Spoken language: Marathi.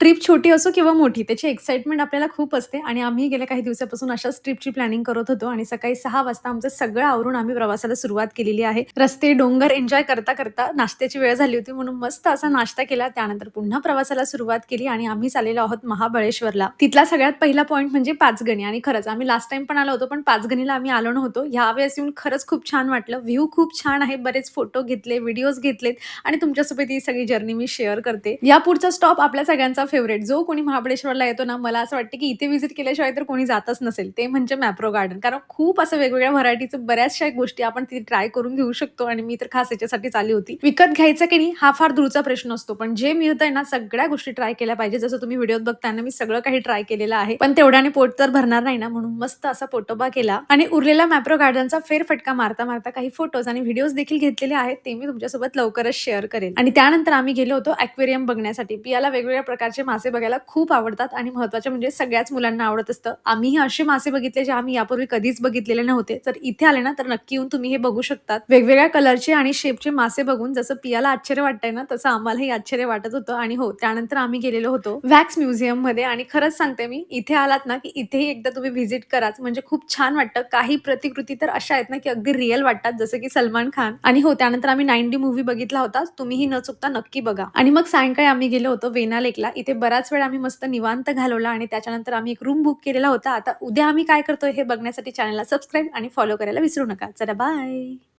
ट्रिप छोटी असो किंवा मोठी त्याची एक्साइटमेंट आपल्याला खूप असते. आणि आम्ही गेल्या काही दिवसापासून अशाच ट्रिपची प्लॅनिंग करत होतो आणि सकाळी सहा वाजता आमचं सगळं आवरून आम्ही प्रवासाला सुरुवात केलेली आहे. रस्ते डोंगर एन्जॉय करता करता नाश्त्याची वेळ झाली होती म्हणून मस्त असा नाश्ता केला. त्यानंतर पुन्हा प्रवासाला सुरुवात केली आणि आम्ही चाललेलो आहोत महाबळेश्वरला. तिथला सगळ्यात पहिला पॉईंट म्हणजे पाचगणी. आणि खरंच आम्ही लास्ट टाइम पण आलो होतो पण पाचगणीला आम्ही आलो नव्हतो. यावेळेस येऊन खरंच खूप छान वाटलं. व्ह्यू खूप छान आहे. बरेच फोटो घेतले व्हिडिओज घेतलेत. आणि तुमच्यासोबत ही सगळी जर्नी मी शेअर करते. या पुढचा स्टॉप आपल्या सगळ्यांचा फेवरेट जो कोणी महाबळेश्वरला येतो ना मला असं वाटतं की इथे व्हिजिट केल्याशिवाय तर कोणी जातच नसेल. ते म्हणजे मॅप्रो गार्डन कारण खूप असं वेगवेगळ्या व्हरायटीचं बऱ्याचशा गोष्टी आपण तिथे ट्राय करून घेऊ शकतो आणि मी तर खास याच्यासाठीच आली होती. विकत घ्यायचं की नाही हा फार दूरचा प्रश्न असतो. पण जे मिळत आहे ना सगळ्या गोष्टी ट्राय केल्या पाहिजे. जसं तुम्ही व्हिडिओत बघताना मी सगळं काही ट्राय केलेलं आहे. पण तेवढ्याने पोट तर भरणार नाही ना म्हणून मस्त असा पोटोबा केला. आणि उरलेला मॅप्रो गार्डनचा फेरफटका मारता मारता काही फोटोज आणि व्हिडिओज देखील घेतलेले आहेत. ते मी तुमच्यासोबत लवकरच शेअर करेन. आणि त्यानंतर आम्ही गेलो होतो अॅक्वेरियम बघण्यासाठी. पियाला वेगवेगळ्या प्रकारचे मासे बघायला खूप आवडतात आणि महत्त्वाचे म्हणजे सगळ्याच मुलांना आवडत असतं. आम्हीही असे मासे बघितले जे आम्ही यापूर्वी कधीच बघितलेले नव्हते. तर इथे आले ना तर नक्की येऊन तुम्ही हे बघू शकतात. वेगवेगळ्या कलरचे आणि शेपचे मासे बघून जसं पियाला आश्चर्य वाटतंय ना तसं आम्हालाही आश्चर्य वाटत होतं. आणि हो त्यानंतर आम्ही गेलेलो होतो वॅक्स म्युझियममध्ये आणि खरंच सांगते मी इथे आलात ना की इथेही एकदा तुम्ही व्हिजिट कराच. म्हणजे खूप छान वाटतं. काही प्रतिकृती तर अशा आहेत ना की अगदी रिअल वाटतात जसं की सलमान खान. आणि हो त्यानंतर आम्ही नाईन डी मूव्ही बघितला होता. तुम्हीही न चुकता नक्की बघा. आणि मग सायंकाळी आम्ही गेलो होतो वेना लेकला. इथे बराच वेळ आम्ही मस्त निवांत घालवला आणि त्याच्यानंतर आम्ही एक रूम बुक केलेला होता. आता उद्या आम्ही काय करतोय हे बघण्यासाठी चॅनलला सबस्क्राईब आणि फॉलो करायला विसरू नका. चला बाय